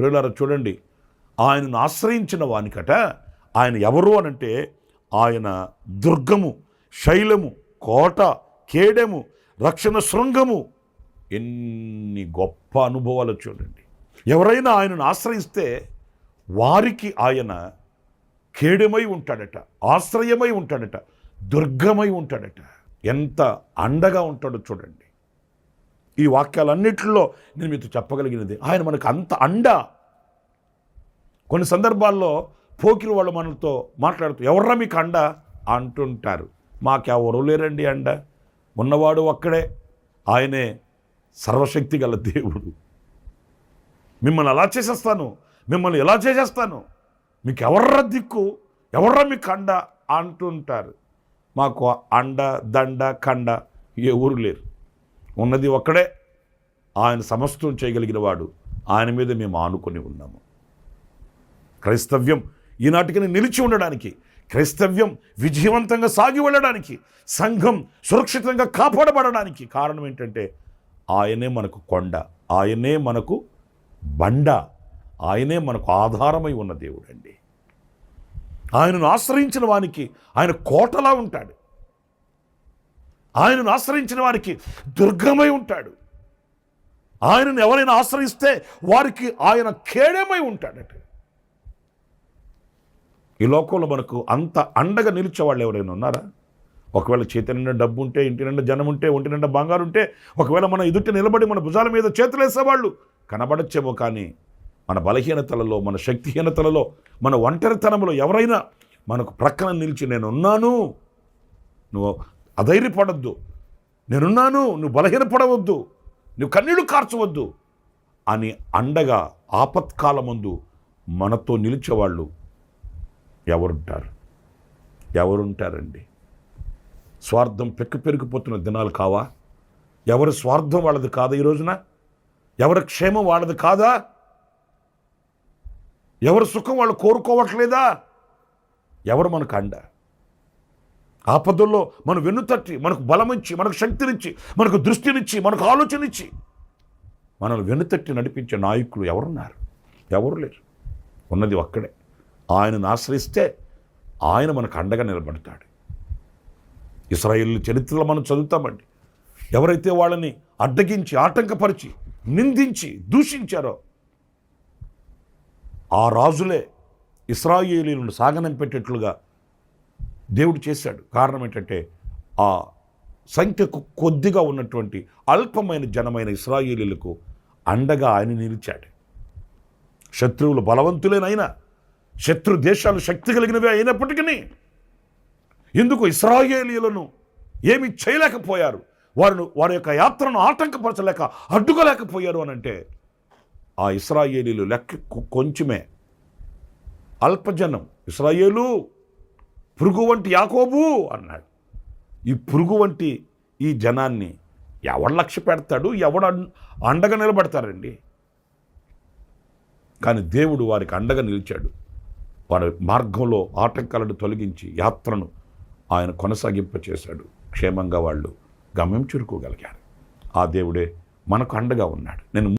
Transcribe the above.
ప్రియులారా చూడండి. ఆయనను ఆశ్రయించిన వానికట ఆయన ఎవరు అనంటే ఆయన దుర్గము శైలము కోట కేడము రక్షణ శృంగము. ఎన్ని గొప్ప అనుభవాలు చూడండి. ఎవరైనా ఆయనను ఆశ్రయిస్తే వారికి ఆయన కేడమై ఉంటాడట ఆశ్రయమై ఉంటాడట దుర్గమై ఉంటాడట. ఎంత అండగా ఉంటాడో చూడండి. ఈ వాక్యాలన్నింటిలో నేను మీతో చెప్పగలిగినది. ఆయన మనకు అంత అండ. కొన్ని సందర్భాల్లో పోకిరి వాళ్ళు మనతో మాట్లాడుతూ ఎవర్రా మీకు అండ? అంటుంటారు. మాకెవరూ లేరండి అండ. ఉన్నవాడు ఒక్కడే. ఆయనే సర్వశక్తి గల దేవుడు. మిమ్మల్ని అలా చేసేస్తాను. మిమ్మల్ని ఎలా చేసేస్తాను. మీకు ఎవర్రా దిక్కు? ఎవర్రా మీకు అండ? అంటుంటారు. మాకు అండ దండ కండ ఎవరు లేరు. ఉన్నది ఒక్కడే. ఆయన సమస్తం చేయగలిగిన వాడు ఆయన మీద మేము ఆనుకొని ఉన్నాము. క్రైస్తవ్యం ఈనాటికి నిలిచి ఉండడానికి క్రైస్తవ్యం విజయవంతంగా సాగి వెళ్ళడానికి సంఘం సురక్షితంగా కాపాడబడడానికి కారణం ఏంటంటే ఆయనే మనకు కొండ ఆయనే మనకు బండ ఆయనే మనకు ఆధారమై ఉన్న దేవుడు అండి ఆయనను ఆశ్రయించిన వానికి ఆయన కోటలా ఉంటాడు. ఆయనను ఆశ్రయించిన వారికి దుర్గమై ఉంటాడు. ఆయనను ఎవరైనా ఆశ్రయిస్తే వారికి ఆయన కేడమై ఉంటాడట. ఈ లోకంలో మనకు అంత అండగా నిలిచే వాళ్ళు ఎవరైనా ఉన్నారా? ఒకవేళ చేతి నిండా డబ్బు ఉంటే ఇంటి నిండా జనం ఉంటే ఒంటి నిండా బంగారు ఉంటే ఒకవేళ మన ఎదుటి నిలబడి మన భుజాల మీద చేతులు వేసేవాళ్ళు కనబడచ్చేమో కానీ మన బలహీనతలలో మన శక్తిహీనతలలో మన ఒంటరితనంలో ఎవరైనా మనకు ప్రక్కన నిలిచి నేనున్నాను నువ్వు అధైర్యపడద్దు నేనున్నాను నువ్వు బలహీనపడవద్దు నువ్వు కన్నీళ్ళు కార్చవద్దు అని అండగా ఆపత్కాలమందు మనతో నిలిచేవాళ్ళు ఎవరుంటారు? ఎవరుంటారండి? స్వార్థం పెక్కు పెరిగిపోతున్న దినాలు కావా? ఎవరి స్వార్థం వాళ్ళది కాదా ఈ రోజున? ఎవరి క్షేమం వాళ్ళది కాదా? ఎవరి సుఖం వాళ్ళు కోరుకోవట్లేదా? ఎవరు మనకు అండ ఆపదల్లో మనం వెన్నుతట్టి మనకు బలమించి మనకు శక్తినిచ్చి మనకు దృష్టినిచ్చి మనకు ఆలోచనిచ్చి మనల్ని వెన్నుతట్టి నడిపించే నాయకులు ఎవరున్నారు? ఎవరు లేరు. ఉన్నది ఒక్కడే. ఆయనను ఆశ్రయిస్తే ఆయన మనకు అండగా నిలబడతాడు. ఇస్రాయిల్ చరిత్రలో మనం చదువుతామండి. ఎవరైతే వాళ్ళని అడ్డగించి ఆటంకపరిచి నిందించి దూషించారో ఆ రాజులే ఇస్రాయేలీలను పెట్టేట్లుగా దేవుడు చేశాడు. కారణం ఏంటంటే ఆ సంఖ్యకు కొద్దిగా ఉన్నటువంటి అల్పమైన జనమైన ఇస్రాయేలీలకు అండగా ఆయన నిలిచాడు. శత్రువులు బలవంతులేనైనా శత్రు దేశాలు శక్తి కలిగినవి అయినప్పటికీ ఎందుకు ఇస్రాయేలీలను ఏమి చేయలేకపోయారు? వారిని వారి యొక్క యాత్రను ఆటంకపరచలేక అడ్డుకోలేకపోయారు అని అంటే ఆ ఇస్రాయేలీలు లెక్క కొంచెమే. అల్పజనం ఇస్రాయేలు పురుగు వంటి యాకోబు అన్నాడు. ఈ పురుగు వంటి ఈ జనాన్ని ఎవడు లక్ష్య పెడతాడు? ఎవడు అండగా నిలబడతారండి? కానీ దేవుడు వారికి అండగా నిలిచాడు. వారి మార్గంలో ఆటంకాలను తొలగించి యాత్రను ఆయన కొనసాగింప చేశాడు క్షేమంగా వాళ్ళు గమ్యం చురుకోగలిగారు. ఆ దేవుడే మనకు అండగా ఉన్నాడు. నేను